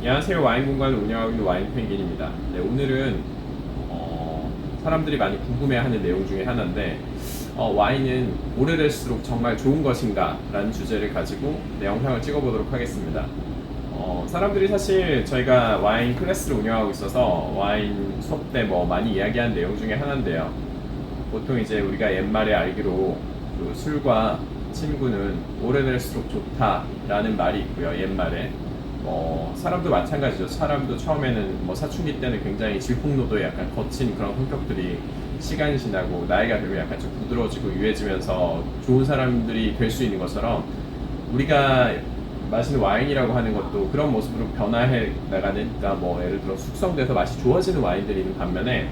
안녕하세요. 와인 공간을 운영하고 있는 와인 펭귄입니다. 네, 오늘은 어, 사람들이 많이 궁금해하는 내용 중에 하나인데 어, 와인은 오래될수록 정말 좋은 것인가? 라는 주제를 가지고 네, 영상을 찍어보도록 하겠습니다. 어, 사람들이 사실 저희가 와인 클래스를 운영하고 있어서 와인 수업 때 뭐 많이 이야기한 내용 중에 하나인데요. 보통 이제 우리가 옛말에 알기로 그 술과 친구는 오래될수록 좋다라는 말이 있고요. 옛말에 뭐 사람도 마찬가지죠. 사람도 처음에는 뭐 사춘기 때는 굉장히 질풍노도의 약간 거친 그런 성격들이 시간이 지나고 나이가 들면 약간 좀 부드러워지고 유해지면서 좋은 사람들이 될 수 있는 것처럼 우리가 마시는 와인이라고 하는 것도 그런 모습으로 변화해 나가니까 뭐 예를 들어 숙성돼서 맛이 좋아지는 와인들이 있는 반면에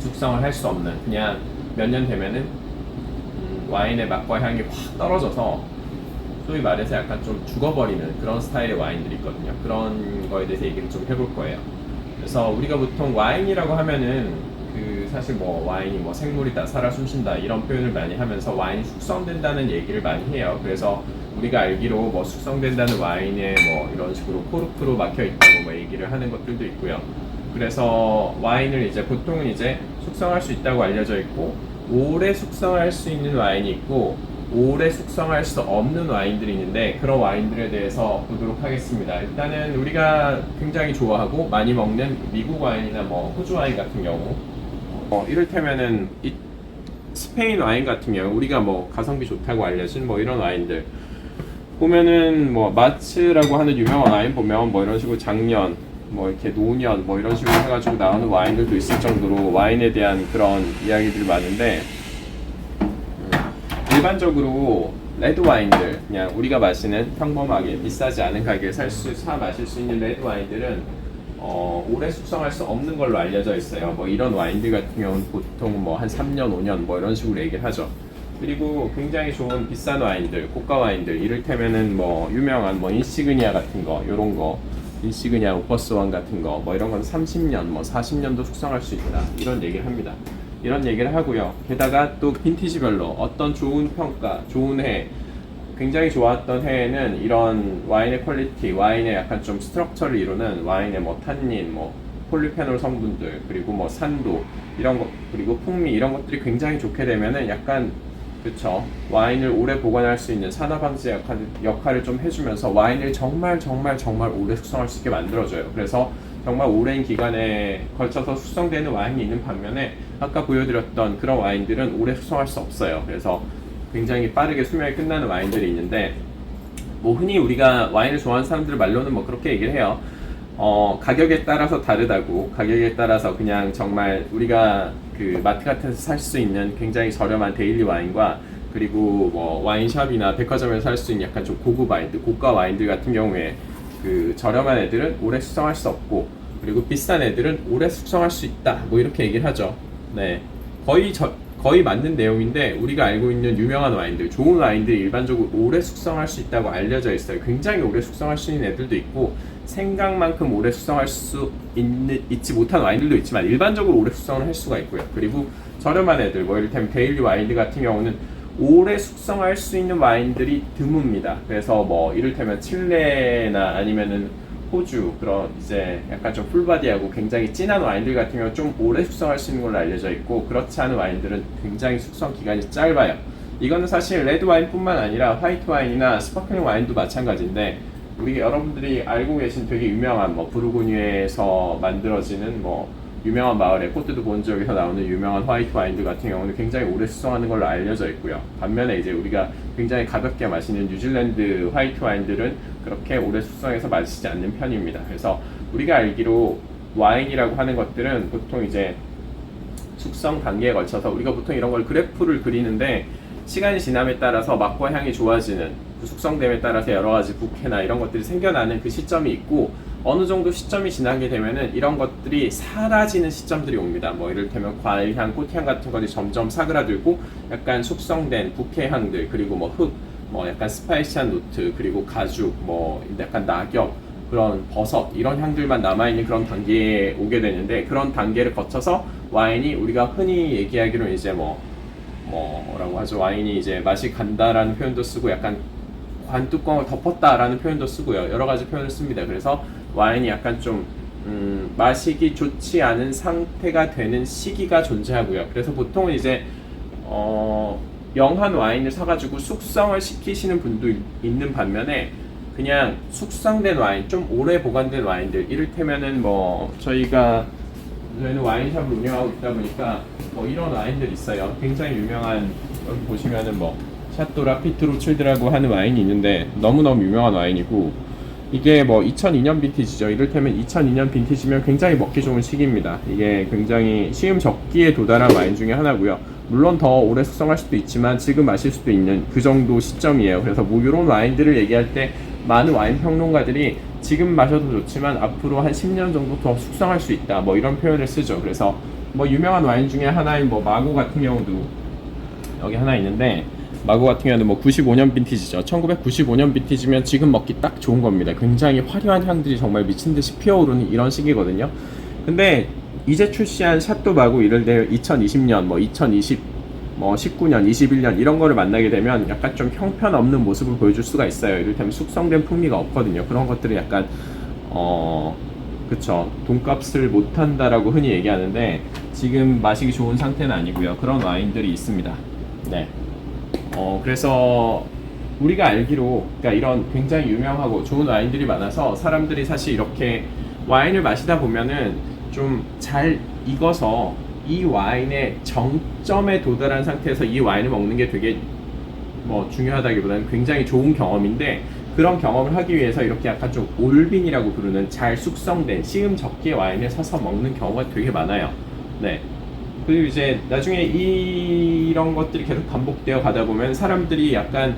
숙성을 할 수 없는 그냥 몇 년 되면은 음, 와인의 맛과 향이 확 떨어져서 소위 말해서 약간 좀 죽어버리는 그런 스타일의 와인들이 있거든요. 그런 거에 대해서 얘기를 좀 해볼 거예요. 그래서 우리가 보통 와인이라고 하면은 그 사실 뭐 와인이 뭐 생물이다, 살아 숨쉰다 이런 표현을 많이 하면서 와인이 숙성된다는 얘기를 많이 해요. 그래서 우리가 알기로 뭐 숙성된다는 와인에 뭐 이런 식으로 코르크로 막혀 있다고 뭐 얘기를 하는 것들도 있고요. 그래서 와인을 이제 보통은 이제 숙성할 수 있다고 알려져 있고 오래 숙성할 수 있는 와인이 있고 오래 숙성할 수 없는 와인들이 있는데 그런 와인들에 대해서 보도록 하겠습니다. 일단은 우리가 굉장히 좋아하고 많이 먹는 미국 와인이나 뭐 호주 와인 같은 경우 어, 이를테면은 이 스페인 와인 같은 경우 우리가 뭐 가성비 좋다고 알려진 뭐 이런 와인들 보면은 뭐 마츠라고 하는 유명한 와인 보면 뭐 이런 식으로 작년 뭐 이렇게 노년 뭐 이런 식으로 해가지고 나오는 와인들도 있을 정도로 와인에 대한 그런 이야기들이 많은데 음, 일반적으로 레드 와인들 그냥 우리가 마시는 평범하게 비싸지 않은 가격에 살수사 마실 수 있는 레드 와인들은 어, 오래 숙성할 수 없는 걸로 알려져 있어요. 뭐 이런 와인들 같은 경우는 보통 뭐 한 3년, 5년 뭐 이런 식으로 얘기를 하죠. 그리고 굉장히 좋은 비싼 와인들, 고가 와인들, 이를테면은 뭐 유명한 뭐 인시그니아 같은 거, 요런 거, 인시그니아 오퍼스원 같은 거, 뭐 이런 건 30년, 뭐 40년도 숙성할 수 있다. 이런 얘기를 합니다. 이런 얘기를 하고요. 게다가 또 빈티지별로 어떤 좋은 평가, 좋은 해, 굉장히 좋았던 해에는 이런 와인의 퀄리티, 와인의 약간 좀 스트럭처를 이루는 와인의 뭐 탄닌, 뭐 폴리페놀 성분들, 그리고 뭐 산도 이런 것, 그리고 풍미 이런 것들이 굉장히 좋게 되면은 약간 그쵸 와인을 오래 보관할 수 있는 산화방지 역할, 역할을 좀 해주면서 와인을 정말 정말 정말 오래 숙성할 수 있게 만들어줘요. 그래서 정말 오랜 기간에 걸쳐서 숙성되는 와인이 있는 반면에 아까 보여드렸던 그런 와인들은 오래 숙성할 수 없어요. 그래서 굉장히 빠르게 수명이 끝나는 와인들이 있는데 뭐 흔히 우리가 와인을 좋아하는 사람들 말로는 뭐 그렇게 얘기를 해요. 어, 가격에 따라서 다르다고 가격에 따라서 그냥 정말 우리가 그 마트 같은 데서 살수 있는 굉장히 저렴한 데일리 와인과 그리고 뭐 와인샵이나 백화점에서 살 수 있는 약간 좀 고급 와인들, 고가 와인들 같은 경우에 그 저렴한 애들은 오래 숙성할 수 없고 그리고 비싼 애들은 오래 숙성할 수 있다. 뭐 이렇게 얘기를 하죠. 네. 거의 저, 거의 맞는 내용인데 우리가 알고 있는 유명한 와인들, 좋은 와인들이 일반적으로 오래 숙성할 수 있다고 알려져 있어요. 굉장히 오래 숙성할 수 있는 애들도 있고 생각만큼 오래 숙성할 수 있는, 있지 못한 와인들도 있지만 일반적으로 오래 숙성을 할 수가 있고요. 그리고 저렴한 애들, 뭐 이를테면 데일리 와인들 같은 경우는 오래 숙성할 수 있는 와인들이 드뭅니다. 그래서 뭐 이를테면 칠레나 아니면은 호주 그런 이제 약간 좀 풀바디하고 굉장히 진한 와인들 같은 경우 좀 오래 숙성할 수 있는 걸로 알려져 있고 그렇지 않은 와인들은 굉장히 숙성 기간이 짧아요. 이거는 사실 레드 와인뿐만 아니라 화이트 와인이나 스파클링 와인도 마찬가지인데 우리 여러분들이 알고 계신 되게 유명한 뭐 부르고뉴에서 만들어지는 뭐 유명한 마을의 코트드 본 지역에서 나오는 유명한 화이트 와인들 같은 경우는 굉장히 오래 숙성하는 걸로 알려져 있고요. 반면에 이제 우리가 굉장히 가볍게 마시는 뉴질랜드 화이트 와인들은 그렇게 오래 숙성해서 마시지 않는 편입니다. 그래서 우리가 알기로 와인이라고 하는 것들은 보통 이제 숙성 단계에 걸쳐서 우리가 보통 이런 걸 그래프를 그리는데 시간이 지남에 따라서 맛과 향이 좋아지는 그 숙성됨에 따라서 여러 가지 부캐나 이런 것들이 생겨나는 그 시점이 있고 어느 정도 시점이 지나게 되면은 이런 것들이 사라지는 시점들이 옵니다. 뭐 이를테면 과일향, 꽃향 같은 것들이 점점 사그라들고 약간 숙성된 부캐향들 그리고 뭐 흙, 뭐 약간 스파이시한 노트 그리고 가죽, 뭐 약간 낙엽 그런 버섯 이런 향들만 남아있는 그런 단계에 오게 되는데 그런 단계를 거쳐서 와인이 우리가 흔히 얘기하기로 이제 뭐 뭐라고 하죠 와인이 이제 맛이 간다라는 표현도 쓰고 약간 관뚜껑을 덮었다라는 표현도 쓰고요. 여러 가지 표현을 씁니다. 그래서 와인이 약간 좀 음, 마시기 좋지 않은 상태가 되는 시기가 존재하고요. 그래서 보통은 이제 어, 영한 와인을 사가지고 숙성을 시키시는 분도 있- 있는 반면에 그냥 숙성된 와인, 좀 오래 보관된 와인들, 이를테면은 뭐 저희가 저희는 와인샵을 운영하고 있다 보니까 뭐 이런 와인들 있어요. 굉장히 유명한 보시면은 뭐 샤또 라 피트로 칠드라고 하는 와인이 있는데 너무너무 유명한 와인이고 이게 뭐 2002년 빈티지죠. 이를테면 2002년 빈티지면 굉장히 먹기 좋은 시기입니다. 이게 굉장히 시음 적기에 도달한 와인 중에 하나고요. 물론 더 오래 숙성할 수도 있지만 지금 마실 수도 있는 그 정도 시점이에요. 그래서 뭐 이런 와인들을 얘기할 때 많은 와인 평론가들이 지금 마셔도 좋지만 앞으로 한 10년 정도 더 숙성할 수 있다. 뭐 이런 표현을 쓰죠. 그래서 뭐 유명한 와인 중에 하나인 뭐 마고 같은 경우도 여기 하나 있는데 마고 같은 경우는 뭐 95년 빈티지죠. 1995년 빈티지면 지금 먹기 딱 좋은 겁니다. 굉장히 화려한 향들이 정말 미친 듯이 피어오르는 이런 시기거든요. 근데 이제 출시한 샤또 마고 이럴 때 2020년 뭐 2020, 뭐 19년, 21년 이런 거를 만나게 되면 약간 좀 형편없는 모습을 보여줄 수가 있어요. 이를테면 숙성된 풍미가 없거든요. 그런 것들이 약간 어 그쵸 돈값을 못한다라고 흔히 얘기하는데 지금 마시기 좋은 상태는 아니고요. 그런 와인들이 있습니다. 네. 어 그래서 우리가 알기로 그러니까 이런 굉장히 유명하고 좋은 와인들이 많아서 사람들이 사실 이렇게 와인을 마시다 보면은 좀 잘 익어서 이 와인의 정점에 도달한 상태에서 이 와인을 먹는 게 되게 뭐 중요하다기보다는 굉장히 좋은 경험인데 그런 경험을 하기 위해서 이렇게 약간 좀 올빈이라고 부르는 잘 숙성된 시음 적기의 와인을 사서 먹는 경우가 되게 많아요. 네. 그리고 이제 나중에 이런 것들이 계속 반복되어 가다 보면 사람들이 약간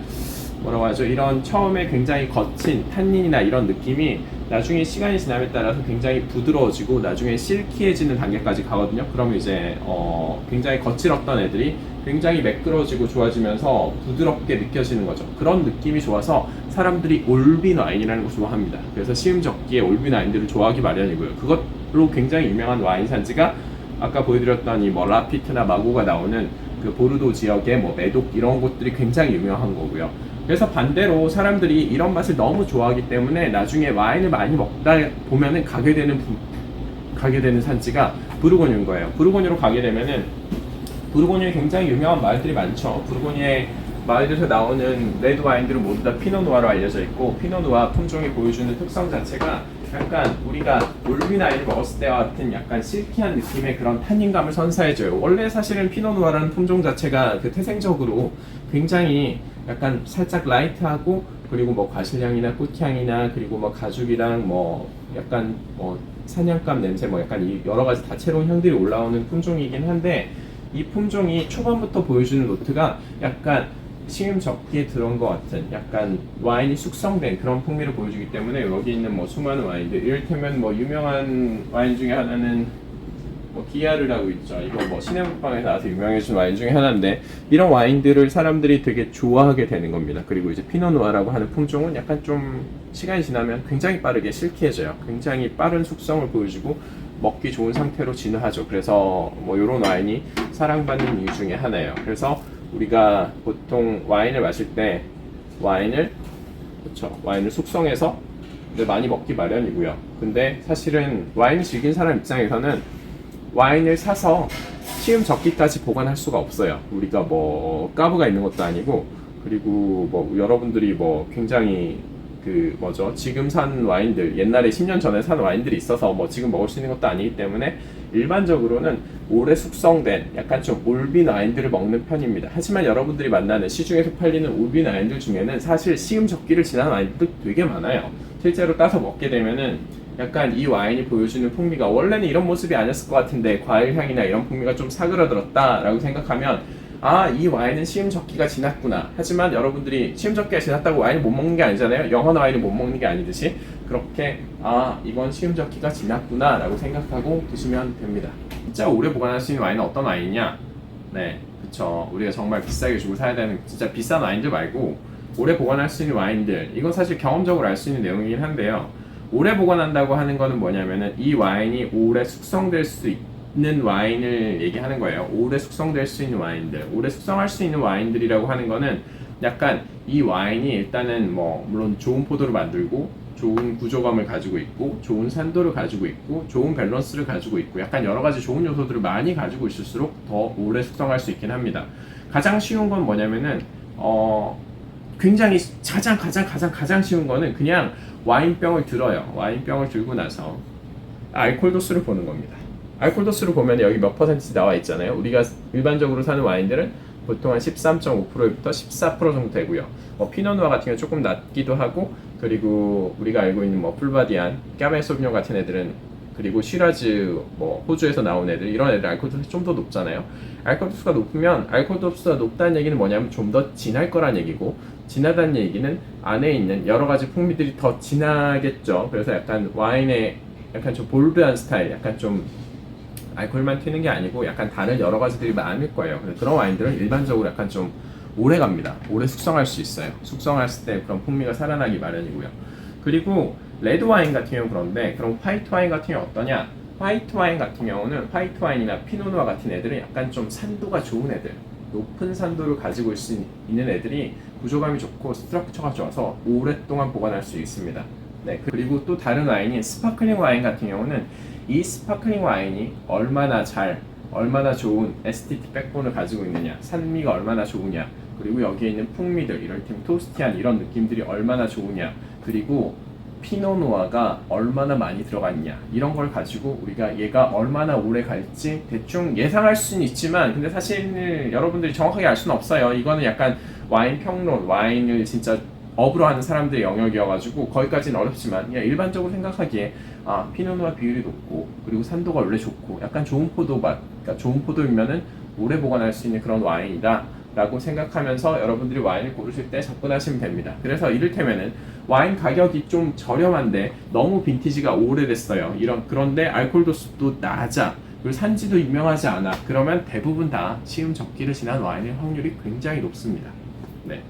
뭐라고 하죠? 이런 처음에 굉장히 거친 탄닌이나 이런 느낌이 나중에 시간이 지남에 따라서 굉장히 부드러워지고 나중에 실키해지는 단계까지 가거든요. 그러면 이제 어 굉장히 거칠었던 애들이 굉장히 매끄러지고 좋아지면서 부드럽게 느껴지는 거죠. 그런 느낌이 좋아서 사람들이 올빈 와인이라는 걸 좋아합니다. 그래서 시음적기에 올빈 와인들을 좋아하기 마련이고요. 그것로 굉장히 유명한 와인 산지가 아까 보여드렸던 이뭐 라피트나 마고가 나오는 그 보르도 지역의 뭐 메독 이런 곳들이 굉장히 유명한 거고요. 그래서 반대로 사람들이 이런 맛을 너무 좋아하기 때문에 나중에 와인을 많이 먹다 보면은 가게 되는 부- 가게 되는 산지가 부르고뉴인 거예요. 부르고뉴로 가게 되면은 부르고뉴에 굉장히 유명한 마을들이 많죠. 부르고뉴의 마을에서 나오는 레드 와인들은 모두 다 피노누아로 알려져 있고 피노누아 품종이 보여주는 특성 자체가 약간 우리가 올빈 와인을 먹었을 때와 같은 약간 실키한 느낌의 그런 탄닌감을 선사해줘요. 원래 사실은 피노누아라는 품종 자체가 그 태생적으로 굉장히 약간 살짝 라이트하고 그리고 뭐 과실향이나 꽃향이나 그리고 뭐 가죽이랑 뭐 약간 뭐 사냥감 냄새 뭐 약간 이 여러 가지 다채로운 향들이 올라오는 품종이긴 한데 이 품종이 초반부터 보여주는 노트가 약간 시음 적기에 들어온 것 같은 약간 와인이 숙성된 그런 풍미를 보여주기 때문에 여기 있는 뭐 수많은 와인들 이를테면 뭐 유명한 와인 중에 하나는 뭐 기아르라고 있죠. 이거 뭐 시내문방에 나와서 유명해진 와인 중에 하나인데 이런 와인들을 사람들이 되게 좋아하게 되는 겁니다. 그리고 이제 피노누아라고 하는 품종은 약간 좀 시간이 지나면 굉장히 빠르게 실키해져요. 굉장히 빠른 숙성을 보여주고 먹기 좋은 상태로 진화하죠. 그래서 뭐 이런 와인이 사랑받는 이유 중에 하나예요. 그래서 우리가 보통 와인을 마실 때 와인을 그렇죠. 와인을 숙성해서 많이 먹기 마련이고요. 근데 사실은 와인을 즐긴 사람 입장에서는 와인을 사서 시음 적기까지 보관할 수가 없어요. 우리가 뭐 까부가 있는 것도 아니고 그리고 뭐 여러분들이 뭐 굉장히 그 뭐죠 지금 산 와인들 옛날에 10년 전에 산 와인들이 있어서 뭐 지금 먹을 수 있는 것도 아니기 때문에 일반적으로는 오래 숙성된 약간 좀 올빈 와인들을 먹는 편입니다. 하지만 여러분들이 만나는 시중에서 팔리는 올빈 와인들 중에는 사실 시음 적기를 지난 와인들도 되게 많아요. 실제로 따서 먹게 되면은 약간 이 와인이 보여주는 풍미가 원래는 이런 모습이 아니었을 것 같은데 과일 향이나 이런 풍미가 좀 사그라들었다라고 생각하면 아 이 와인은 시음 적기가 지났구나. 하지만 여러분들이 시음 적기가 지났다고 와인을 못 먹는 게 아니잖아요. 영원 와인을 못 먹는 게 아니듯이 그렇게 아 이건 시음 적기가 지났구나 라고 생각하고 드시면 됩니다. 진짜 오래 보관할 수 있는 와인은 어떤 와인이냐? 네, 그쵸. 우리가 정말 비싸게 주고 사야 되는 진짜 비싼 와인들 말고 오래 보관할 수 있는 와인들. 이건 사실 경험적으로 알 수 있는 내용이긴 한데요. 오래 보관한다고 하는 거는 뭐냐면은 이 와인이 오래 숙성될 수 있 는 와인을 얘기하는 거예요. 오래 숙성될 수 있는 와인들. 오래 숙성할 수 있는 와인들이라고 하는 거는 약간 이 와인이 일단은 뭐 물론 좋은 포도를 만들고 좋은 구조감을 가지고 있고 좋은 산도를 가지고 있고 좋은 밸런스를 가지고 있고 약간 여러 가지 좋은 요소들을 많이 가지고 있을수록 더 오래 숙성할 수 있긴 합니다. 가장 쉬운 건 뭐냐면은 어 굉장히 가장 가장 가장 가장 쉬운 거는 그냥 와인병을 들어요. 와인병을 들고 나서 알코올 도수를 보는 겁니다. 알코올 도수를 보면 여기 몇 퍼센트 나와 있잖아요. 우리가 일반적으로 사는 와인들은 보통 한 13.5%부터 14% 정도 되고요. 뭐 피노누아 같은 경우 조금 낮기도 하고 그리고 우리가 알고 있는 뭐 풀바디안, 까베 소비뇽 같은 애들은 그리고 시라즈 뭐 호주에서 나온 애들 이런 애들 알코올 도수 좀더 높잖아요. 알코올 도수가 높으면 알코올 도수가 높다는 얘기는 뭐냐면 좀 더 진할 거란 얘기고 진하다는 얘기는 안에 있는 여러 가지 풍미들이 더 진하겠죠. 그래서 약간 와인의 약간 좀 볼드한 스타일, 약간 좀 알코올만 튀는 게 아니고 약간 다른 여러 가지들이 많을 거예요. 그런 와인들은 일반적으로 약간 좀 오래 갑니다. 오래 숙성할 수 있어요. 숙성했을 때 그런 풍미가 살아나기 마련이고요. 그리고 레드 와인 같은 경우 그런데 그럼 화이트 와인 같은 경우 어떠냐? 화이트 와인 같은 경우는 화이트 와인이나 피노누아 같은 애들은 약간 좀 산도가 좋은 애들, 높은 산도를 가지고 있- 있는 애들이 구조감이 좋고 스트럭처가 좋아서 오랫동안 보관할 수 있습니다. 네, 그리고 또 다른 와인인 스파클링 와인 같은 경우는 이 스파클링 와인이 얼마나 잘, 얼마나 좋은 에스티티 백본을 가지고 있느냐, 산미가 얼마나 좋으냐, 그리고 여기에 있는 풍미들, 이를테면 토스티한 이런 느낌들이 얼마나 좋으냐, 그리고 피노누아가 얼마나 많이 들어갔냐 이런 걸 가지고 우리가 얘가 얼마나 오래 갈지 대충 예상할 수는 있지만 근데 사실 여러분들이 정확하게 알 수는 없어요. 이거는 약간 와인 평론 와인을 진짜 업으로 하는 사람들의 영역이어가지고 거기까지는 어렵지만 그냥 일반적으로 생각하기에 아 피노누아 비율이 높고 그리고 산도가 원래 좋고 약간 좋은 포도 맛 그러니까 좋은 포도이면은 오래 보관할 수 있는 그런 와인이다 라고 생각하면서 여러분들이 와인을 고르실 때 접근하시면 됩니다. 그래서 이를테면은 와인 가격이 좀 저렴한데 너무 빈티지가 오래됐어요. 이런 그런데 알코올 도수도 낮아. 그리고 산지도 유명하지 않아. 그러면 대부분 다 시음 적기를 지난 와인의 확률이 굉장히 높습니다. 네.